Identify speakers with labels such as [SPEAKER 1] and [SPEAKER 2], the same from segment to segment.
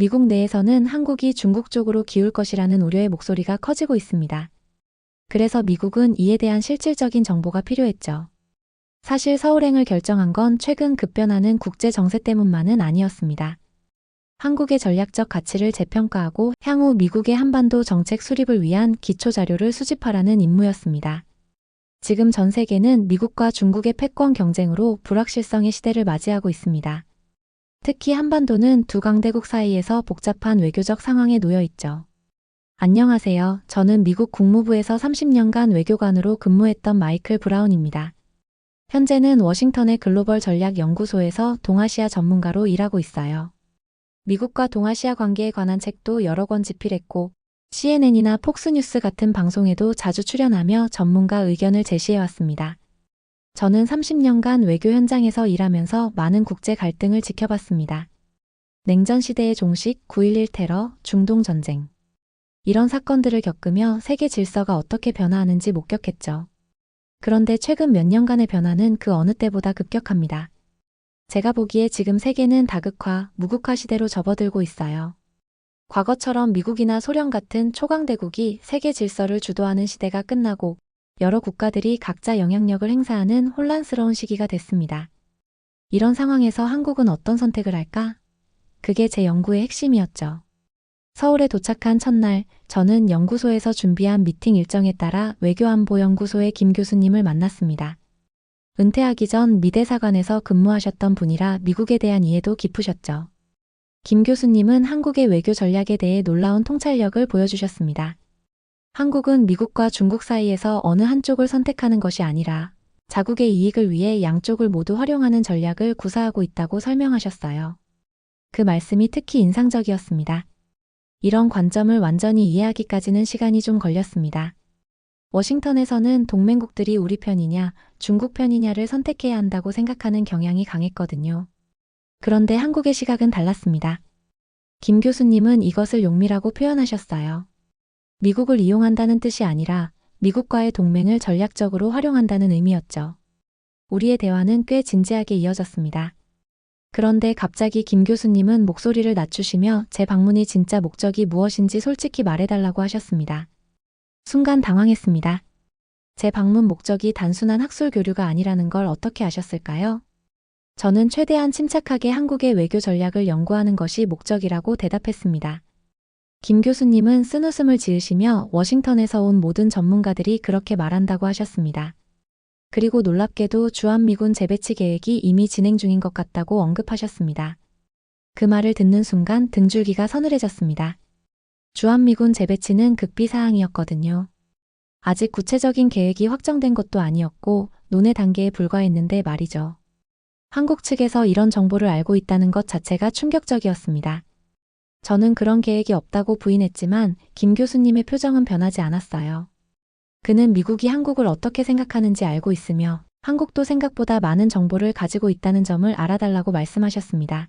[SPEAKER 1] 미국 내에서는 한국이 중국 쪽으로 기울 것이라는 우려의 목소리가 커지고 있습니다. 그래서 미국은 이에 대한 실질적인 정보가 필요했죠. 사실 서울행을 결정한 건 최근 급변하는 국제 정세 때문만은 아니었습니다. 한국의 전략적 가치를 재평가하고 향후 미국의 한반도 정책 수립을 위한 기초 자료를 수집하라는 임무였습니다. 지금 전 세계는 미국과 중국의 패권 경쟁으로 불확실성의 시대를 맞이하고 있습니다. 특히 한반도는 두 강대국 사이에서 복잡한 외교적 상황에 놓여 있죠. 안녕하세요. 저는 미국 국무부에서 30년간 외교관으로 근무했던 마이클 브라운입니다. 현재는 워싱턴의 글로벌 전략 연구소에서 동아시아 전문가로 일하고 있어요. 미국과 동아시아 관계에 관한 책도 여러 권 집필했고 CNN이나 폭스뉴스 같은 방송에도 자주 출연하며 전문가 의견을 제시해왔습니다. 저는 30년간 외교 현장에서 일하면서 많은 국제 갈등을 지켜봤습니다. 냉전 시대의 종식, 9.11 테러, 중동 전쟁. 이런 사건들을 겪으며 세계 질서가 어떻게 변화하는지 목격했죠. 그런데 최근 몇 년간의 변화는 그 어느 때보다 급격합니다. 제가 보기에 지금 세계는 다극화, 무국화 시대로 접어들고 있어요. 과거처럼 미국이나 소련 같은 초강대국이 세계 질서를 주도하는 시대가 끝나고 여러 국가들이 각자 영향력을 행사하는 혼란스러운 시기가 됐습니다. 이런 상황에서 한국은 어떤 선택을 할까? 그게 제 연구의 핵심이었죠. 서울에 도착한 첫날, 저는 연구소에서 준비한 미팅 일정에 따라 외교안보연구소의 김 교수님을 만났습니다. 은퇴하기 전 미대사관에서 근무하셨던 분이라 미국에 대한 이해도 깊으셨죠. 김 교수님은 한국의 외교 전략에 대해 놀라운 통찰력을 보여주셨습니다. 한국은 미국과 중국 사이에서 어느 한쪽을 선택하는 것이 아니라 자국의 이익을 위해 양쪽을 모두 활용하는 전략을 구사하고 있다고 설명하셨어요. 그 말씀이 특히 인상적이었습니다. 이런 관점을 완전히 이해하기까지는 시간이 좀 걸렸습니다. 워싱턴에서는 동맹국들이 우리 편이냐, 중국 편이냐를 선택해야 한다고 생각하는 경향이 강했거든요. 그런데 한국의 시각은 달랐습니다. 김 교수님은 이것을 용미라고 표현하셨어요. 미국을 이용한다는 뜻이 아니라 미국과의 동맹을 전략적으로 활용한다는 의미였죠. 우리의 대화는 꽤 진지하게 이어졌습니다. 그런데 갑자기 김 교수님은 목소리를 낮추시며 제 방문이 진짜 목적이 무엇인지 솔직히 말해달라고 하셨습니다. 순간 당황했습니다. 제 방문 목적이 단순한 학술 교류가 아니라는 걸 어떻게 아셨을까요? 저는 최대한 침착하게 한국의 외교 전략을 연구하는 것이 목적이라고 대답했습니다. 김 교수님은 쓴웃음을 지으시며 워싱턴에서 온 모든 전문가들이 그렇게 말한다고 하셨습니다. 그리고 놀랍게도 주한미군 재배치 계획이 이미 진행 중인 것 같다고 언급하셨습니다. 그 말을 듣는 순간 등줄기가 서늘해졌습니다. 주한미군 재배치는 극비 사항이었거든요. 아직 구체적인 계획이 확정된 것도 아니었고 논의 단계에 불과했는데 말이죠. 한국 측에서 이런 정보를 알고 있다는 것 자체가 충격적이었습니다. 저는 그런 계획이 없다고 부인했지만 김 교수님의 표정은 변하지 않았어요. 그는 미국이 한국을 어떻게 생각하는지 알고 있으며 한국도 생각보다 많은 정보를 가지고 있다는 점을 알아달라고 말씀하셨습니다.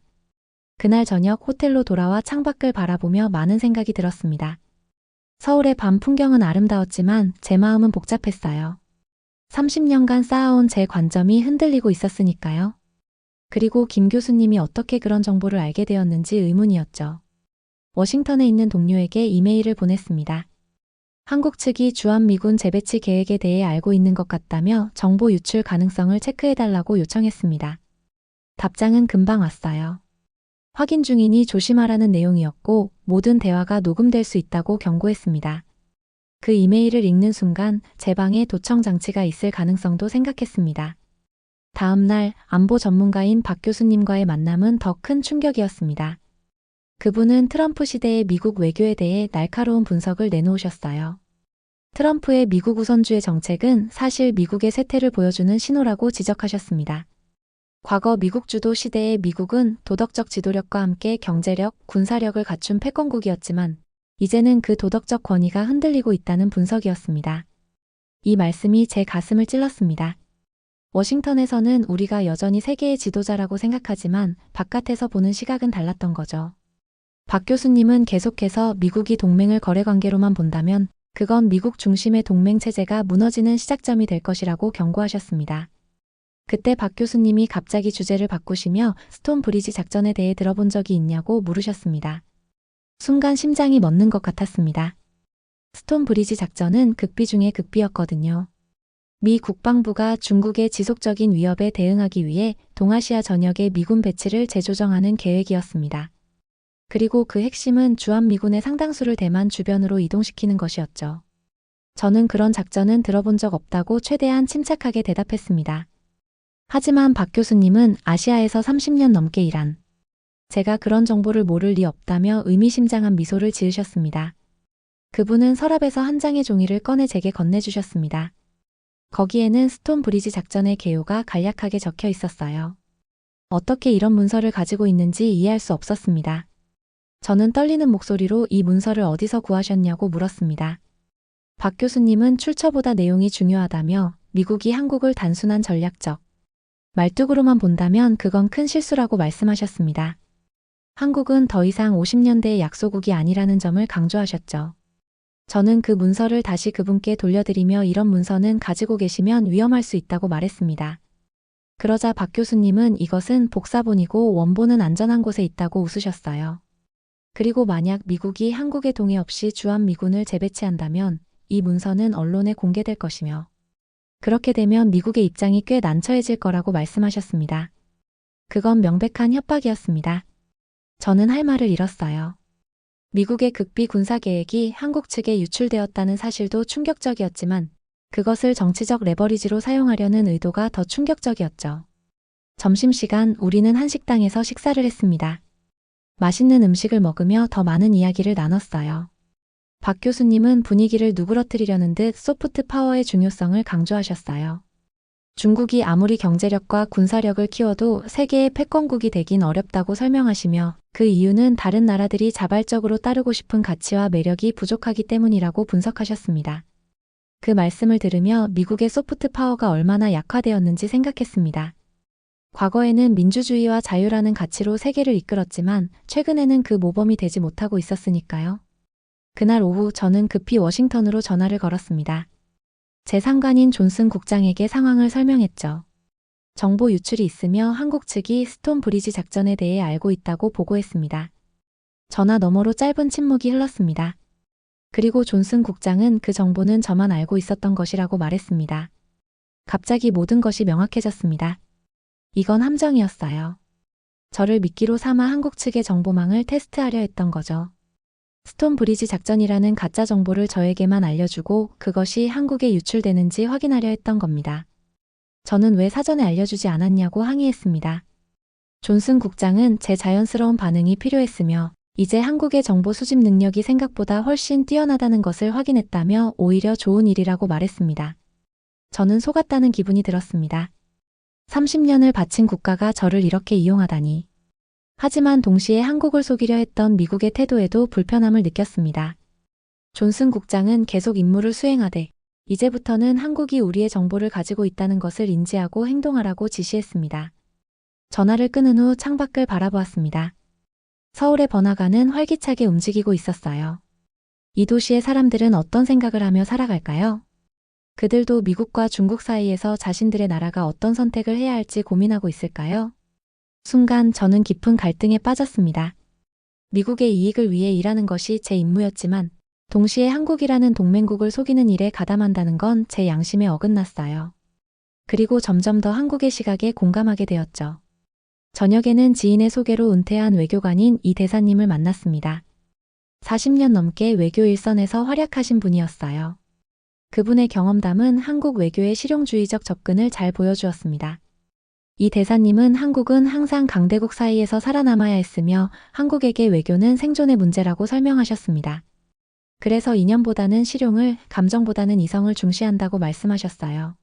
[SPEAKER 1] 그날 저녁 호텔로 돌아와 창밖을 바라보며 많은 생각이 들었습니다. 서울의 밤 풍경은 아름다웠지만 제 마음은 복잡했어요. 30년간 쌓아온 제 관점이 흔들리고 있었으니까요. 그리고 김 교수님이 어떻게 그런 정보를 알게 되었는지 의문이었죠. 워싱턴에 있는 동료에게 이메일을 보냈습니다. 한국 측이 주한미군 재배치 계획에 대해 알고 있는 것 같다며 정보 유출 가능성을 체크해달라고 요청했습니다. 답장은 금방 왔어요. 확인 중이니 조심하라는 내용이었고 모든 대화가 녹음될 수 있다고 경고했습니다. 그 이메일을 읽는 순간 제 방에 도청 장치가 있을 가능성도 생각했습니다. 다음 날 안보 전문가인 박 교수님과의 만남은 더 큰 충격이었습니다. 그분은 트럼프 시대의 미국 외교에 대해 날카로운 분석을 내놓으셨어요. 트럼프의 미국 우선주의 정책은 사실 미국의 세태를 보여주는 신호라고 지적하셨습니다. 과거 미국 주도 시대의 미국은 도덕적 지도력과 함께 경제력, 군사력을 갖춘 패권국이었지만 이제는 그 도덕적 권위가 흔들리고 있다는 분석이었습니다. 이 말씀이 제 가슴을 찔렀습니다. 워싱턴에서는 우리가 여전히 세계의 지도자라고 생각하지만 바깥에서 보는 시각은 달랐던 거죠. 박 교수님은 계속해서 미국이 동맹을 거래 관계로만 본다면 그건 미국 중심의 동맹 체제가 무너지는 시작점이 될 것이라고 경고하셨습니다. 그때 박 교수님이 갑자기 주제를 바꾸시며 스톤 브리지 작전에 대해 들어본 적이 있냐고 물으셨습니다. 순간 심장이 멎는 것 같았습니다. 스톤 브리지 작전은 극비 중의 극비였거든요. 미 국방부가 중국의 지속적인 위협에 대응하기 위해 동아시아 전역의 미군 배치를 재조정하는 계획이었습니다. 그리고 그 핵심은 주한미군의 상당수를 대만 주변으로 이동시키는 것이었죠. 저는 그런 작전은 들어본 적 없다고 최대한 침착하게 대답했습니다. 하지만 박 교수님은 아시아에서 30년 넘게 일한 제가 그런 정보를 모를 리 없다며 의미심장한 미소를 지으셨습니다. 그분은 서랍에서 한 장의 종이를 꺼내 제게 건네주셨습니다. 거기에는 스톤 브리지 작전의 개요가 간략하게 적혀 있었어요. 어떻게 이런 문서를 가지고 있는지 이해할 수 없었습니다. 저는 떨리는 목소리로 이 문서를 어디서 구하셨냐고 물었습니다. 박 교수님은 출처보다 내용이 중요하다며 미국이 한국을 단순한 전략적 말뚝으로만 본다면 그건 큰 실수라고 말씀하셨습니다. 한국은 더 이상 50년대의 약소국이 아니라는 점을 강조하셨죠. 저는 그 문서를 다시 그분께 돌려드리며 이런 문서는 가지고 계시면 위험할 수 있다고 말했습니다. 그러자 박 교수님은 이것은 복사본이고 원본은 안전한 곳에 있다고 웃으셨어요. 그리고 만약 미국이 한국에 동의 없이 주한미군을 재배치한다면 이 문서는 언론에 공개될 것이며 그렇게 되면 미국의 입장이 꽤 난처해질 거라고 말씀하셨습니다. 그건 명백한 협박이었습니다. 저는 할 말을 잃었어요. 미국의 극비 군사 계획이 한국 측에 유출되었다는 사실도 충격적이었지만 그것을 정치적 레버리지로 사용하려는 의도가 더 충격적이었죠. 점심시간 우리는 한식당에서 식사를 했습니다. 맛있는 음식을 먹으며 더 많은 이야기를 나눴어요. 박 교수님은 분위기를 누그러뜨리려는 듯 소프트 파워의 중요성을 강조하셨어요. 중국이 아무리 경제력과 군사력을 키워도 세계의 패권국이 되긴 어렵다고 설명하시며 그 이유는 다른 나라들이 자발적으로 따르고 싶은 가치와 매력이 부족하기 때문이라고 분석하셨습니다. 그 말씀을 들으며 미국의 소프트 파워가 얼마나 약화되었는지 생각했습니다. 과거에는 민주주의와 자유라는 가치로 세계를 이끌었지만 최근에는 그 모범이 되지 못하고 있었으니까요. 그날 오후 저는 급히 워싱턴으로 전화를 걸었습니다. 제 상관인 존슨 국장에게 상황을 설명했죠. 정보 유출이 있으며 한국 측이 스톤 브리지 작전에 대해 알고 있다고 보고했습니다. 전화 너머로 짧은 침묵이 흘렀습니다. 그리고 존슨 국장은 그 정보는 저만 알고 있었던 것이라고 말했습니다. 갑자기 모든 것이 명확해졌습니다. 이건 함정이었어요. 저를 미끼로 삼아 한국 측의 정보망을 테스트하려 했던 거죠. 스톤 브리지 작전이라는 가짜 정보를 저에게만 알려주고 그것이 한국에 유출되는지 확인하려 했던 겁니다. 저는 왜 사전에 알려주지 않았냐고 항의했습니다. 존슨 국장은 제 자연스러운 반응이 필요했으며 이제 한국의 정보 수집 능력이 생각보다 훨씬 뛰어나다는 것을 확인했다며 오히려 좋은 일이라고 말했습니다. 저는 속았다는 기분이 들었습니다. 30년을 바친 국가가 저를 이렇게 이용하다니. 하지만 동시에 한국을 속이려 했던 미국의 태도에도 불편함을 느꼈습니다. 존슨 국장은 계속 임무를 수행하되 이제부터는 한국이 우리의 정보를 가지고 있다는 것을 인지하고 행동하라고 지시했습니다. 전화를 끊은 후 창밖을 바라보았습니다. 서울의 번화가는 활기차게 움직이고 있었어요. 이 도시의 사람들은 어떤 생각을 하며 살아갈까요? 그들도 미국과 중국 사이에서 자신들의 나라가 어떤 선택을 해야 할지 고민하고 있을까요? 순간 저는 깊은 갈등에 빠졌습니다. 미국의 이익을 위해 일하는 것이 제 임무였지만 동시에 한국이라는 동맹국을 속이는 일에 가담한다는 건 제 양심에 어긋났어요. 그리고 점점 더 한국의 시각에 공감하게 되었죠. 저녁에는 지인의 소개로 은퇴한 외교관인 이 대사님을 만났습니다. 40년 넘게 외교 일선에서 활약하신 분이었어요. 그분의 경험담은 한국 외교의 실용주의적 접근을 잘 보여주었습니다. 이 대사님은 한국은 항상 강대국 사이에서 살아남아야 했으며 한국에게 외교는 생존의 문제라고 설명하셨습니다. 그래서 이념보다는 실용을, 감정보다는 이성을 중시한다고 말씀하셨어요.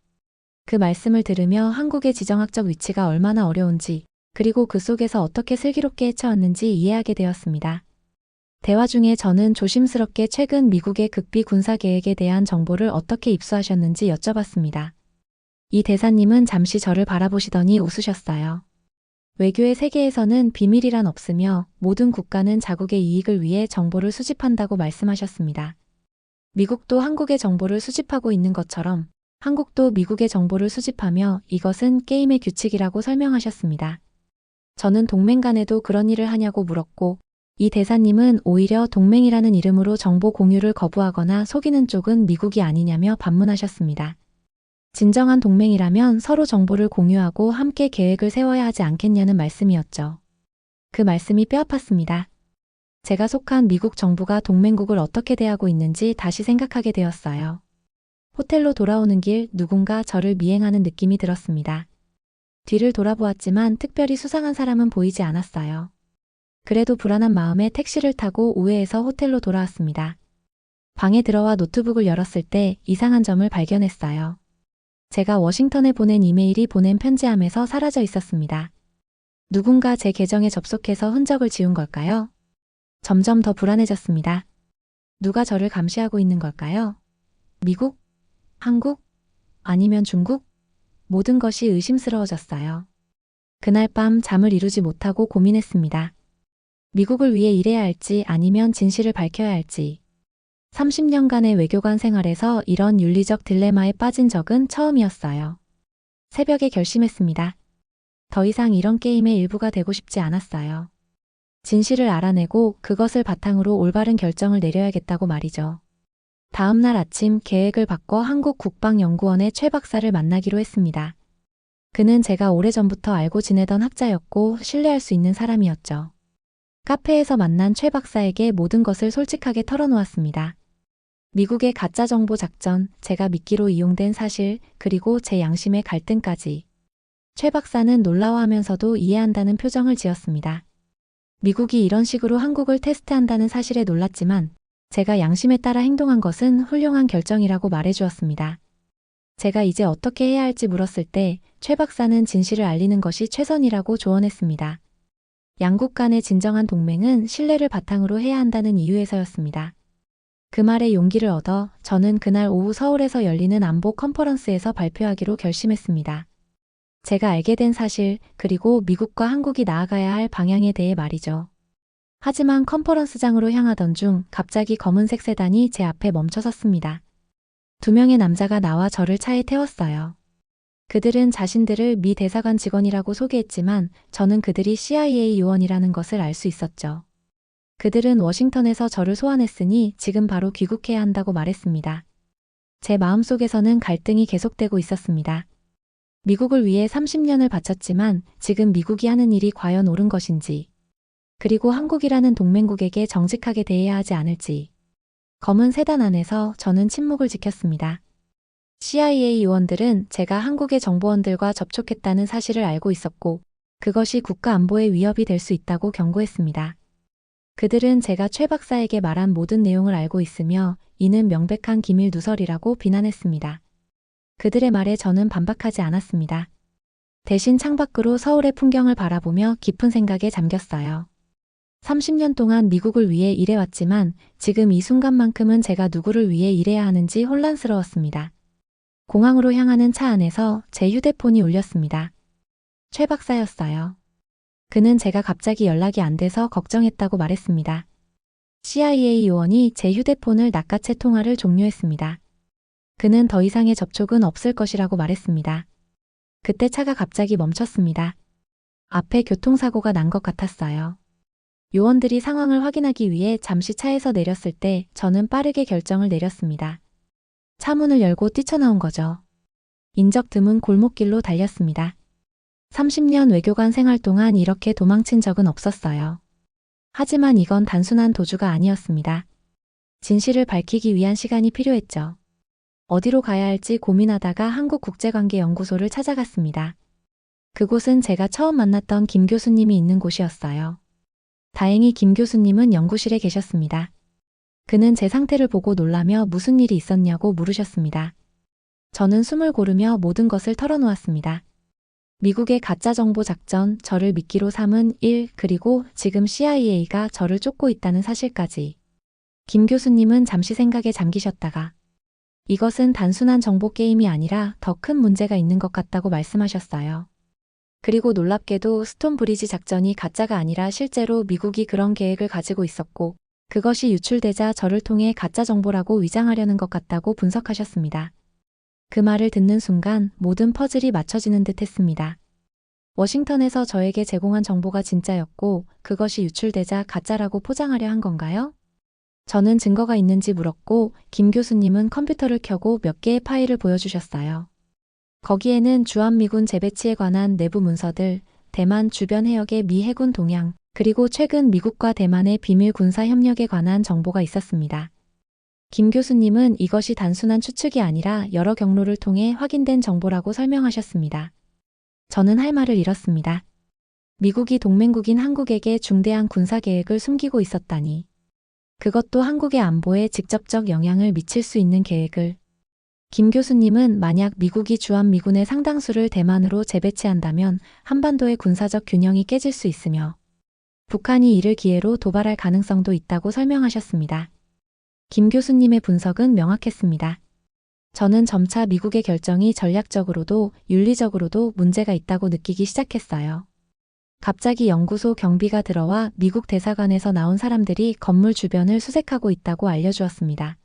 [SPEAKER 1] 그 말씀을 들으며 한국의 지정학적 위치가 얼마나 어려운지, 그리고 그 속에서 어떻게 슬기롭게 헤쳐왔는지 이해하게 되었습니다. 대화 중에 저는 조심스럽게 최근 미국의 극비 군사 계획에 대한 정보를 어떻게 입수하셨는지 여쭤봤습니다. 이 대사님은 잠시 저를 바라보시더니 웃으셨어요. 외교의 세계에서는 비밀이란 없으며 모든 국가는 자국의 이익을 위해 정보를 수집한다고 말씀하셨습니다. 미국도 한국의 정보를 수집하고 있는 것처럼 한국도 미국의 정보를 수집하며 이것은 게임의 규칙이라고 설명하셨습니다. 저는 동맹 간에도 그런 일을 하냐고 물었고 이 대사님은 오히려 동맹이라는 이름으로 정보 공유를 거부하거나 속이는 쪽은 미국이 아니냐며 반문하셨습니다. 진정한 동맹이라면 서로 정보를 공유하고 함께 계획을 세워야 하지 않겠냐는 말씀이었죠. 그 말씀이 뼈아팠습니다. 제가 속한 미국 정부가 동맹국을 어떻게 대하고 있는지 다시 생각하게 되었어요. 호텔로 돌아오는 길 누군가 저를 미행하는 느낌이 들었습니다. 뒤를 돌아보았지만 특별히 수상한 사람은 보이지 않았어요. 그래도 불안한 마음에 택시를 타고 우회해서 호텔로 돌아왔습니다. 방에 들어와 노트북을 열었을 때 이상한 점을 발견했어요. 제가 워싱턴에 보낸 이메일이 보낸 편지함에서 사라져 있었습니다. 누군가 제 계정에 접속해서 흔적을 지운 걸까요? 점점 더 불안해졌습니다. 누가 저를 감시하고 있는 걸까요? 미국? 한국? 아니면 중국? 모든 것이 의심스러워졌어요. 그날 밤 잠을 이루지 못하고 고민했습니다. 미국을 위해 일해야 할지 아니면 진실을 밝혀야 할지. 30년간의 외교관 생활에서 이런 윤리적 딜레마에 빠진 적은 처음이었어요. 새벽에 결심했습니다. 더 이상 이런 게임의 일부가 되고 싶지 않았어요. 진실을 알아내고 그것을 바탕으로 올바른 결정을 내려야겠다고 말이죠. 다음 날 아침 계획을 바꿔 한국국방연구원의 최 박사를 만나기로 했습니다. 그는 제가 오래전부터 알고 지내던 학자였고 신뢰할 수 있는 사람이었죠. 카페에서 만난 최 박사에게 모든 것을 솔직하게 털어놓았습니다. 미국의 가짜 정보 작전, 제가 미끼로 이용된 사실, 그리고 제 양심의 갈등까지. 최 박사는 놀라워하면서도 이해한다는 표정을 지었습니다. 미국이 이런 식으로 한국을 테스트한다는 사실에 놀랐지만 제가 양심에 따라 행동한 것은 훌륭한 결정이라고 말해주었습니다. 제가 이제 어떻게 해야 할지 물었을 때 최 박사는 진실을 알리는 것이 최선이라고 조언했습니다. 양국 간의 진정한 동맹은 신뢰를 바탕으로 해야 한다는 이유에서였습니다. 그 말에 용기를 얻어 저는 그날 오후 서울에서 열리는 안보 컨퍼런스에서 발표하기로 결심했습니다. 제가 알게 된 사실, 그리고 미국과 한국이 나아가야 할 방향에 대해 말이죠. 하지만 컨퍼런스장으로 향하던 중 갑자기 검은색 세단이 제 앞에 멈춰 섰습니다. 두 명의 남자가 나와 저를 차에 태웠어요. 그들은 자신들을 미 대사관 직원이라고 소개했지만 저는 그들이 CIA 요원이라는 것을 알 수 있었죠. 그들은 워싱턴에서 저를 소환했으니 지금 바로 귀국해야 한다고 말했습니다. 제 마음속에서는 갈등이 계속되고 있었습니다. 미국을 위해 30년을 바쳤지만 지금 미국이 하는 일이 과연 옳은 것인지, 그리고 한국이라는 동맹국에게 정직하게 대해야 하지 않을지. 검은 세단 안에서 저는 침묵을 지켰습니다. CIA 요원들은 제가 한국의 정보원들과 접촉했다는 사실을 알고 있었고, 그것이 국가 안보에 위협이 될 수 있다고 경고했습니다. 그들은 제가 최 박사에게 말한 모든 내용을 알고 있으며 이는 명백한 기밀 누설이라고 비난했습니다. 그들의 말에 저는 반박하지 않았습니다. 대신 창밖으로 서울의 풍경을 바라보며 깊은 생각에 잠겼어요. 30년 동안 미국을 위해 일해왔지만 지금 이 순간만큼은 제가 누구를 위해 일해야 하는지 혼란스러웠습니다. 공항으로 향하는 차 안에서 제 휴대폰이 울렸습니다. 최 박사였어요. 그는 제가 갑자기 연락이 안 돼서 걱정했다고 말했습니다. CIA 요원이 제 휴대폰을 낚아채 통화를 종료했습니다. 그는 더 이상의 접촉은 없을 것이라고 말했습니다. 그때 차가 갑자기 멈췄습니다. 앞에 교통사고가 난 것 같았어요. 요원들이 상황을 확인하기 위해 잠시 차에서 내렸을 때 저는 빠르게 결정을 내렸습니다. 차 문을 열고 뛰쳐나온 거죠. 인적 드문 골목길로 달렸습니다. 30년 외교관 생활 동안 이렇게 도망친 적은 없었어요. 하지만 이건 단순한 도주가 아니었습니다. 진실을 밝히기 위한 시간이 필요했죠. 어디로 가야 할지 고민하다가 한국국제관계연구소를 찾아갔습니다. 그곳은 제가 처음 만났던 김 교수님이 있는 곳이었어요. 다행히 김 교수님은 연구실에 계셨습니다. 그는 제 상태를 보고 놀라며 무슨 일이 있었냐고 물으셨습니다. 저는 숨을 고르며 모든 것을 털어놓았습니다. 미국의 가짜 정보 작전, 저를 미끼로 삼은 1, 그리고 지금 CIA가 저를 쫓고 있다는 사실까지. 김 교수님은 잠시 생각에 잠기셨다가 이것은 단순한 정보 게임이 아니라 더 큰 문제가 있는 것 같다고 말씀하셨어요. 그리고 놀랍게도 스톤 브리지 작전이 가짜가 아니라 실제로 미국이 그런 계획을 가지고 있었고 그것이 유출되자 저를 통해 가짜 정보라고 위장하려는 것 같다고 분석하셨습니다. 그 말을 듣는 순간 모든 퍼즐이 맞춰지는 듯 했습니다. 워싱턴에서 저에게 제공한 정보가 진짜였고 그것이 유출되자 가짜라고 포장하려 한 건가요? 저는 증거가 있는지 물었고 김 교수님은 컴퓨터를 켜고 몇 개의 파일을 보여주셨어요. 거기에는 주한미군 재배치에 관한 내부 문서들, 대만 주변 해역의 미 해군 동향, 그리고 최근 미국과 대만의 비밀 군사 협력에 관한 정보가 있었습니다. 김 교수님은 이것이 단순한 추측이 아니라 여러 경로를 통해 확인된 정보라고 설명하셨습니다. 저는 할 말을 잃었습니다. 미국이 동맹국인 한국에게 중대한 군사 계획을 숨기고 있었다니. 그것도 한국의 안보에 직접적 영향을 미칠 수 있는 계획을. 김 교수님은 만약 미국이 주한미군의 상당수를 대만으로 재배치한다면 한반도의 군사적 균형이 깨질 수 있으며 북한이 이를 기회로 도발할 가능성도 있다고 설명하셨습니다. 김 교수님의 분석은 명확했습니다. 저는 점차 미국의 결정이 전략적으로도 윤리적으로도 문제가 있다고 느끼기 시작했어요. 갑자기 연구소 경비가 들어와 미국 대사관에서 나온 사람들이 건물 주변을 수색하고 있다고 알려주었습니다.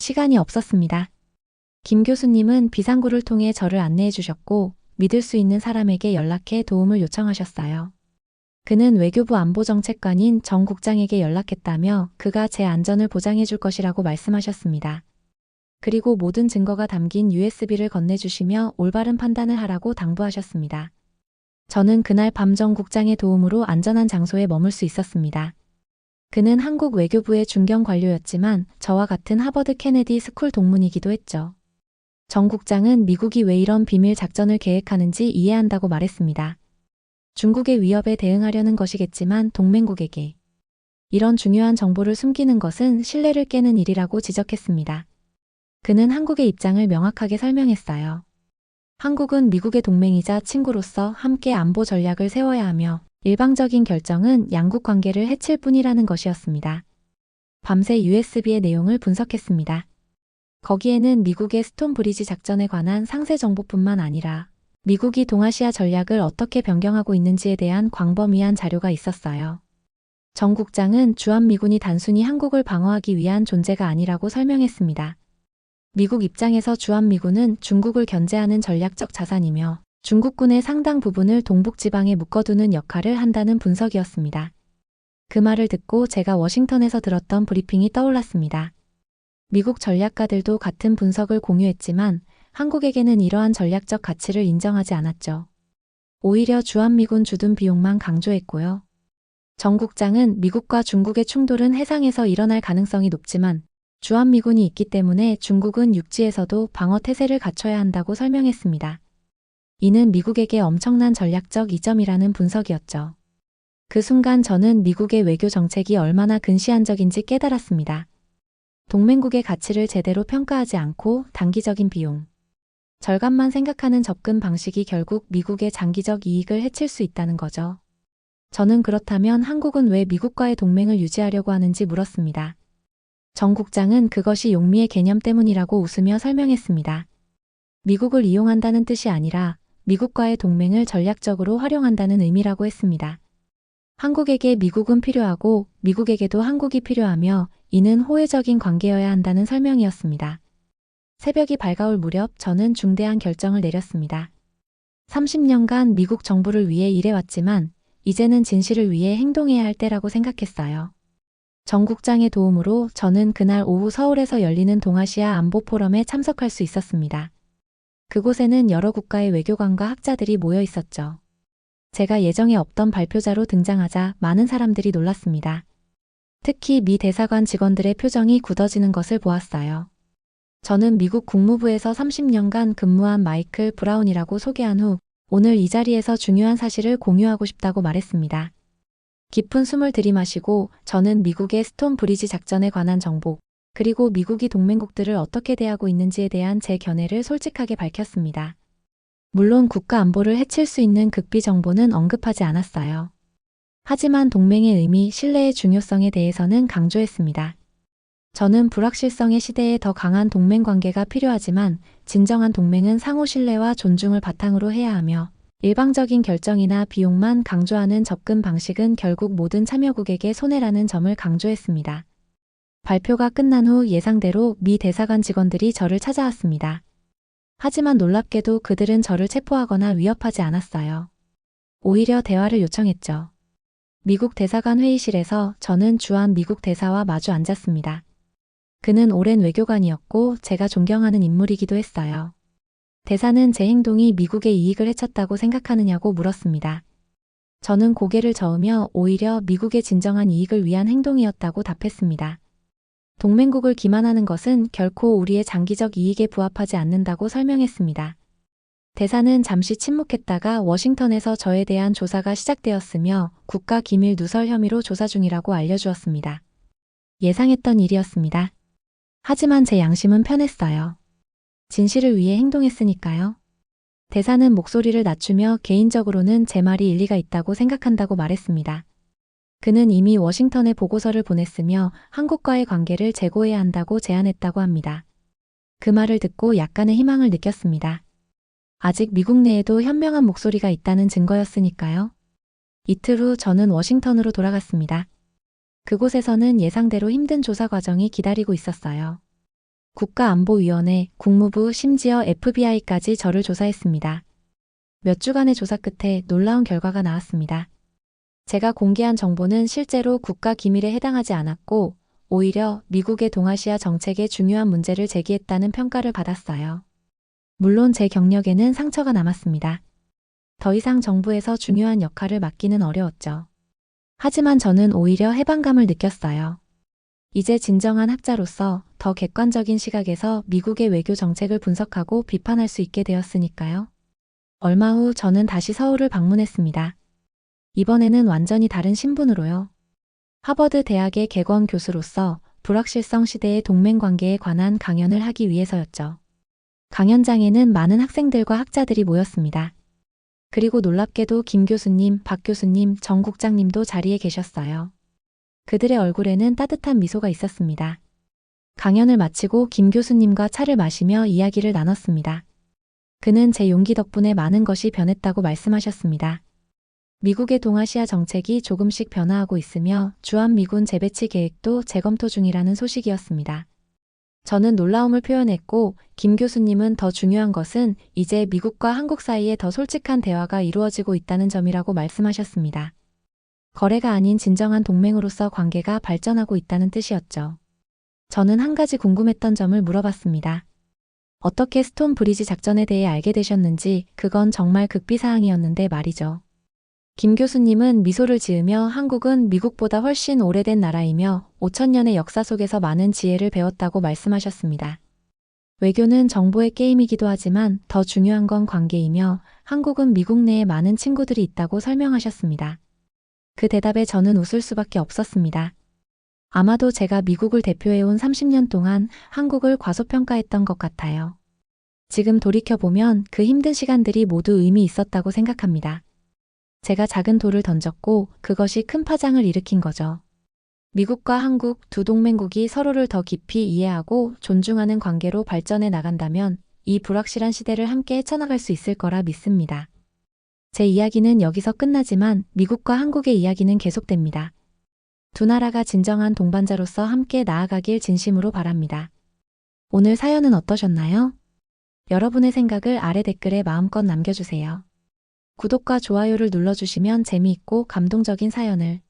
[SPEAKER 1] 시간이 없었습니다. 김 교수님은 비상구를 통해 저를 안내해 주셨고 믿을 수 있는 사람에게 연락해 도움을 요청하셨어요. 그는 외교부 안보정책관인 정 국장에게 연락했다며 그가 제 안전을 보장해 줄 것이라고 말씀하셨습니다. 그리고 모든 증거가 담긴 USB를 건네주시며 올바른 판단을 하라고 당부하셨습니다. 저는 그날 밤 정 국장의 도움으로 안전한 장소에 머물 수 있었습니다. 그는 한국 외교부의 중견 관료였지만 저와 같은 하버드 케네디 스쿨 동문이기도 했죠. 정 국장은 미국이 왜 이런 비밀 작전을 계획하는지 이해한다고 말했습니다. 중국의 위협에 대응하려는 것이겠지만 동맹국에게 이런 중요한 정보를 숨기는 것은 신뢰를 깨는 일이라고 지적했습니다. 그는 한국의 입장을 명확하게 설명했어요. 한국은 미국의 동맹이자 친구로서 함께 안보 전략을 세워야 하며 일방적인 결정은 양국 관계를 해칠 뿐이라는 것이었습니다. 밤새 USB의 내용을 분석했습니다. 거기에는 미국의 스톤 브리지 작전에 관한 상세 정보뿐만 아니라 미국이 동아시아 전략을 어떻게 변경하고 있는지에 대한 광범위한 자료가 있었어요. 정 국장은 주한미군이 단순히 한국을 방어하기 위한 존재가 아니라고 설명했습니다. 미국 입장에서 주한미군은 중국을 견제하는 전략적 자산이며 중국군의 상당 부분을 동북지방에 묶어두는 역할을 한다는 분석이었습니다. 그 말을 듣고 제가 워싱턴에서 들었던 브리핑이 떠올랐습니다. 미국 전략가들도 같은 분석을 공유했지만 한국에게는 이러한 전략적 가치를 인정하지 않았죠. 오히려 주한미군 주둔 비용만 강조했고요. 정 국장은 미국과 중국의 충돌은 해상에서 일어날 가능성이 높지만 주한미군이 있기 때문에 중국은 육지에서도 방어 태세를 갖춰야 한다고 설명했습니다. 이는 미국에게 엄청난 전략적 이점이라는 분석이었죠. 그 순간 저는 미국의 외교 정책이 얼마나 근시안적인지 깨달았습니다. 동맹국의 가치를 제대로 평가하지 않고 단기적인 비용, 절감만 생각하는 접근 방식이 결국 미국의 장기적 이익을 해칠 수 있다는 거죠. 저는 그렇다면 한국은 왜 미국과의 동맹을 유지하려고 하는지 물었습니다. 정 국장은 그것이 용미의 개념 때문이라고 웃으며 설명했습니다. 미국을 이용한다는 뜻이 아니라 미국과의 동맹을 전략적으로 활용한다는 의미라고 했습니다. 한국에게 미국은 필요하고 미국에게도 한국이 필요하며 이는 호혜적인 관계여야 한다는 설명이었습니다. 새벽이 밝아올 무렵 저는 중대한 결정을 내렸습니다. 30년간 미국 정부를 위해 일해왔지만 이제는 진실을 위해 행동해야 할 때라고 생각했어요. 정 국장의 도움으로 저는 그날 오후 서울에서 열리는 동아시아 안보 포럼에 참석할 수 있었습니다. 그곳에는 여러 국가의 외교관과 학자들이 모여 있었죠. 제가 예정에 없던 발표자로 등장하자 많은 사람들이 놀랐습니다. 특히 미 대사관 직원들의 표정이 굳어지는 것을 보았어요. 저는 미국 국무부에서 30년간 근무한 마이클 브라운이라고 소개한 후 오늘 이 자리에서 중요한 사실을 공유하고 싶다고 말했습니다. 깊은 숨을 들이마시고 저는 미국의 스톤 브리지 작전에 관한 정보, 그리고 미국이 동맹국들을 어떻게 대하고 있는지에 대한 제 견해를 솔직하게 밝혔습니다. 물론 국가 안보를 해칠 수 있는 극비 정보는 언급하지 않았어요. 하지만 동맹의 의미, 신뢰의 중요성에 대해서는 강조했습니다. 저는 불확실성의 시대에 더 강한 동맹 관계가 필요하지만 진정한 동맹은 상호 신뢰와 존중을 바탕으로 해야 하며 일방적인 결정이나 비용만 강조하는 접근 방식은 결국 모든 참여국에게 손해라는 점을 강조했습니다. 발표가 끝난 후 예상대로 미 대사관 직원들이 저를 찾아왔습니다. 하지만 놀랍게도 그들은 저를 체포하거나 위협하지 않았어요. 오히려 대화를 요청했죠. 미국 대사관 회의실에서 저는 주한 미국 대사와 마주 앉았습니다. 그는 오랜 외교관이었고 제가 존경하는 인물이기도 했어요. 대사는 제 행동이 미국의 이익을 해쳤다고 생각하느냐고 물었습니다. 저는 고개를 저으며 오히려 미국의 진정한 이익을 위한 행동이었다고 답했습니다. 동맹국을 기만하는 것은 결코 우리의 장기적 이익에 부합하지 않는다고 설명했습니다. 대사는 잠시 침묵했다가 워싱턴에서 저에 대한 조사가 시작되었으며 국가 기밀 누설 혐의로 조사 중이라고 알려주었습니다. 예상했던 일이었습니다. 하지만 제 양심은 편했어요. 진실을 위해 행동했으니까요. 대사는 목소리를 낮추며 개인적으로는 제 말이 일리가 있다고 생각한다고 말했습니다. 그는 이미 워싱턴에 보고서를 보냈으며 한국과의 관계를 재고해야 한다고 제안했다고 합니다. 그 말을 듣고 약간의 희망을 느꼈습니다. 아직 미국 내에도 현명한 목소리가 있다는 증거였으니까요. 이틀 후 저는 워싱턴으로 돌아갔습니다. 그곳에서는 예상대로 힘든 조사 과정이 기다리고 있었어요. 국가안보위원회, 국무부, 심지어 FBI까지 저를 조사했습니다. 몇 주간의 조사 끝에 놀라운 결과가 나왔습니다. 제가 공개한 정보는 실제로 국가 기밀에 해당하지 않았고, 오히려 미국의 동아시아 정책에 중요한 문제를 제기했다는 평가를 받았어요. 물론 제 경력에는 상처가 남았습니다. 더 이상 정부에서 중요한 역할을 맡기는 어려웠죠. 하지만 저는 오히려 해방감을 느꼈어요. 이제 진정한 학자로서 더 객관적인 시각에서 미국의 외교 정책을 분석하고 비판할 수 있게 되었으니까요. 얼마 후 저는 다시 서울을 방문했습니다. 이번에는 완전히 다른 신분으로요. 하버드 대학의 개건 교수로서 불확실성 시대의 동맹 관계에 관한 강연을 하기 위해서였죠. 강연장에는 많은 학생들과 학자들이 모였습니다. 그리고 놀랍게도 김 교수님, 박 교수님, 정 국장님도 자리에 계셨어요. 그들의 얼굴에는 따뜻한 미소가 있었습니다. 강연을 마치고 김 교수님과 차를 마시며 이야기를 나눴습니다. 그는 제 용기 덕분에 많은 것이 변했다고 말씀하셨습니다. 미국의 동아시아 정책이 조금씩 변화하고 있으며 주한미군 재배치 계획도 재검토 중이라는 소식이었습니다. 저는 놀라움을 표현했고 김 교수님은 더 중요한 것은 이제 미국과 한국 사이에 더 솔직한 대화가 이루어지고 있다는 점이라고 말씀하셨습니다. 거래가 아닌 진정한 동맹으로서 관계가 발전하고 있다는 뜻이었죠. 저는 한 가지 궁금했던 점을 물어봤습니다. 어떻게 스톤 브리지 작전에 대해 알게 되셨는지 그건 정말 극비사항이었는데 말이죠. 김 교수님은 미소를 지으며 한국은 미국보다 훨씬 오래된 나라이며 5천년의 역사 속에서 많은 지혜를 배웠다고 말씀하셨습니다. 외교는 정보의 게임이기도 하지만 더 중요한 건 관계이며 한국은 미국 내에 많은 친구들이 있다고 설명하셨습니다. 그 대답에 저는 웃을 수밖에 없었습니다. 아마도 제가 미국을 대표해온 30년 동안 한국을 과소평가했던 것 같아요. 지금 돌이켜보면 그 힘든 시간들이 모두 의미 있었다고 생각합니다. 제가 작은 돌을 던졌고 그것이 큰 파장을 일으킨 거죠. 미국과 한국 두 동맹국이 서로를 더 깊이 이해하고 존중하는 관계로 발전해 나간다면 이 불확실한 시대를 함께 헤쳐나갈 수 있을 거라 믿습니다. 제 이야기는 여기서 끝나지만 미국과 한국의 이야기는 계속됩니다. 두 나라가 진정한 동반자로서 함께 나아가길 진심으로 바랍니다. 오늘 사연은 어떠셨나요? 여러분의 생각을 아래 댓글에 마음껏 남겨주세요. 구독과 좋아요를 눌러주시면 재미있고 감동적인 사연을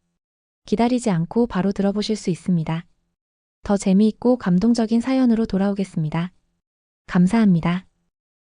[SPEAKER 1] 기다리지 않고 바로 들어보실 수 있습니다. 더 재미있고 감동적인 사연으로 돌아오겠습니다. 감사합니다.